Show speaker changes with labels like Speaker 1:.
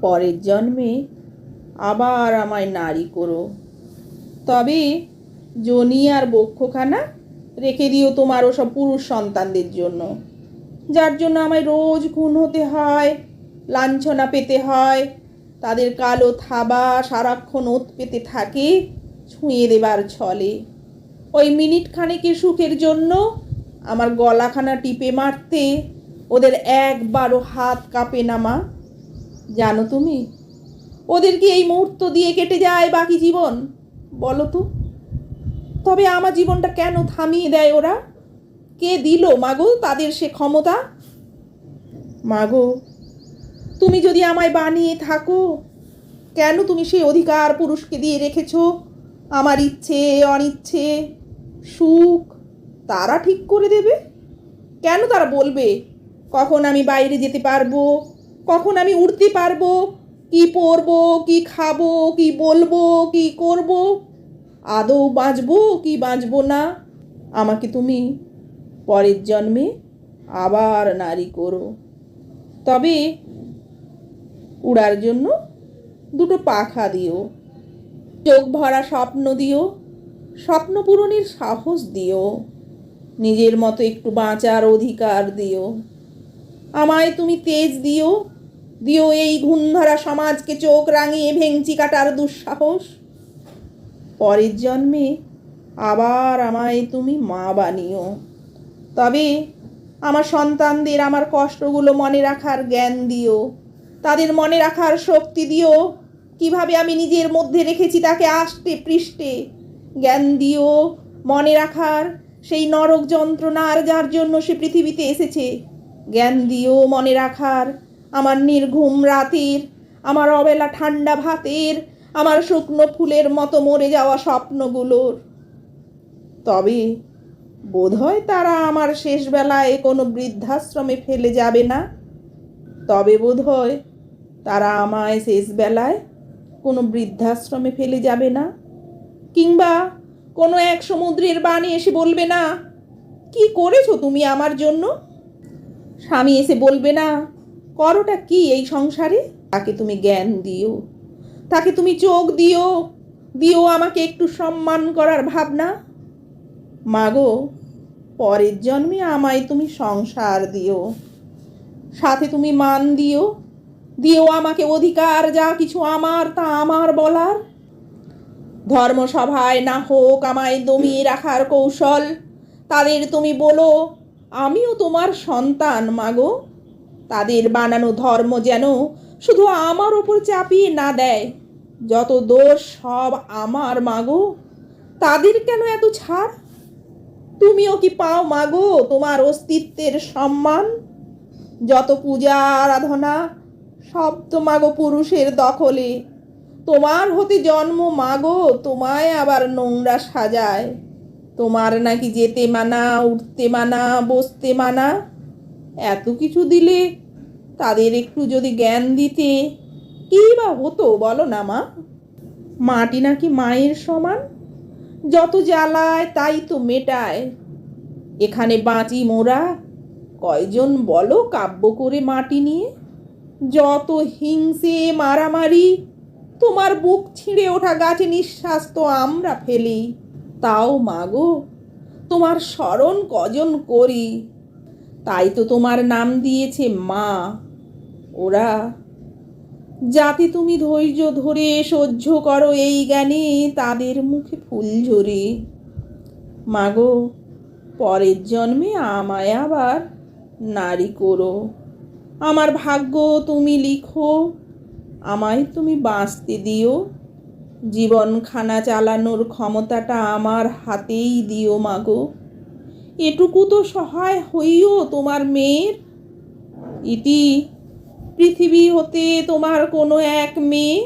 Speaker 1: পরের জন্মে আবার আমায় নারী করো। তবে জনি আর বক্ষখানা রেখে দিও তোমার ওসব পুরুষ সন্তানদের জন্য, যার জন্য আমায় রোজ খুন হতে হয়, লাঞ্ছনা পেতে হয়, তাদের কালো থাবা, সারাক্ষণ ওত পেতে থাকে ছুঁয়ে দেবার ছলে। ওই মিনিট খানেকের সুখের জন্য আমার গলাখানা টিপে মারতে ওদের একবারও হাত কাঁপে না মা। জানো তুমি? ওদের কি এই মুহূর্ত দিয়ে কেটে যায় বাকি জীবন? বলো তো। তবে আমার জীবনটা কেন থামিয়ে দেয় ওরা? কে দিল মাগো তাদের সে ক্ষমতা? মাগো, তুমি যদি আমায় বানিয়ে থাকো, কেন তুমি সেই অধিকার পুরুষকে দিয়ে রেখেছ? আমার ইচ্ছে, অনিচ্ছে, সুখ, তারা ঠিক করে দেবে? কেন তারা বলবে, কখন আমি বাইরে যেতে পারব? কখন আমি উঠতে পারব? কি পরবো? কি খাব? কি বলব? কি করব? আদৌ বাঁচবো? কি বাঁচবো না? আমাকে তুমি পরের জন্মে আবার নারী করো। তবে উড়ার জন্য দুটো পাখা দিও। চোখ ভরা স্বপ্ন দিও। স্বপ্ন পূরণের সাহস দিও। নিজের মতো একটু বাঁচার অধিকার দিও। আমায় তুমি তেজ দিও। দিও এই ঘুণধরা সমাজকে চোখ রাঙিয়ে ভেঙচি কাটার দুঃসাহস। পরের জন্মে আবার আমায় তুমি মা বানিও। তবে আমার সন্তানদের আমার কষ্টগুলো মনে রাখার জ্ঞান দিও। তাদের মনে রাখার শক্তি দিও। কীভাবে আমি নিজের মধ্যে রেখেছি তাকে আষ্টে পৃষ্ঠে জ্ঞান দিও। মনে রাখার সেই নরক যন্ত্রণার যার জন্য সে পৃথিবীতে এসেছে, জ্ঞান দিও। মনে রাখার আমার নির্ঘুম রাতের, আমার অবেলা ঠান্ডা ভাতের, আমার শুকনো ফুলের মতো মরে যাওয়া স্বপ্নগুলোর। তবে বোধহয় তারা আমার শেষ বেলায় কোনো বৃদ্ধাশ্রমে ফেলে যাবে না। তবে বোধহয় তারা আমায় শেষ বেলায় কোনো বৃদ্ধাশ্রমে ফেলে যাবে না। কিংবা কোনো এক সমুদ্রের বাণী এসে বলবে না, কি করেছ তুমি আমার জন্য? স্বামী এসে বলবে না করোটা কি এই সংসারে? তাকে তুমি জ্ঞান দিও। তাকে তুমি চোখ দিও। দিও আমাকে একটু সম্মান করার ভাবনা। মাগো, পরের জন্মে আমায় তুমি সংসার দিও। সাথে তুমি মান দিও। দিও আমাকে অধিকার, যা কিছু আমার, তা আমার বলার। ধর্মসভায় না হোক আমায় দমিয়ে রাখার কৌশল, তাদের তুমি বলো। আমিও তোমার সন্তান, মাগো। তাদের বানানো ধর্ম যেন শুধু আমার ওপর চাপিয়ে না দেয়। যত দোষ সব আমার, মাগো। তাদের কেন এত ছাড়? তুমিও কি পাও, মাগো, তোমার অস্তিত্বের সম্মান? যত পূজা, আরাধনা, সব তো, মাগো, পুরুষের দখলে। তোমার হতে জন্ম, মাগো, তোমায় আবার নোংরা সাজায়। তোমার নাকি যেতে মানা, উঠতে মানা, বসতে মানা। এত কিছু দিলে তাদের একটু যদি জ্ঞান দিতে, কী বা হতো বলো না মা? মাটি নাকি মায়ের সমান? যত জ্বালায় তাই তো মেটায়। এখানে বাঁচি মোরা, কয়জন বলো কাব্য করে মাটি নিয়ে? যত হিংসে মারামারি, তোমার বুক ছিঁড়ে ওঠা গাছে নিঃশ্বাস তো আমরা ফেলি। তাও মাগো তোমার স্মরণ কজন করি? তাই তো তোমার নাম দিয়েছে মা। ওরা, যাতে তুমি ধৈর্য ধরে সহ্য করো এই জ্ঞানে, তাদের মুখে ফুল ঝরে। মাগো পরের জন্মে আমায় আবার নারী করো। আমার ভাগ্য তুমি লিখো, আমায় তুমি বাঁচতে দিও। জীবনখানা চালানোর ক্ষমতাটা আমার হাতেই দিও মাগো এটুকু তো সহায় হইও তোমার মেয়ের। ইতি পৃথিবী হতে তোমার কোনো এক মেয়ে।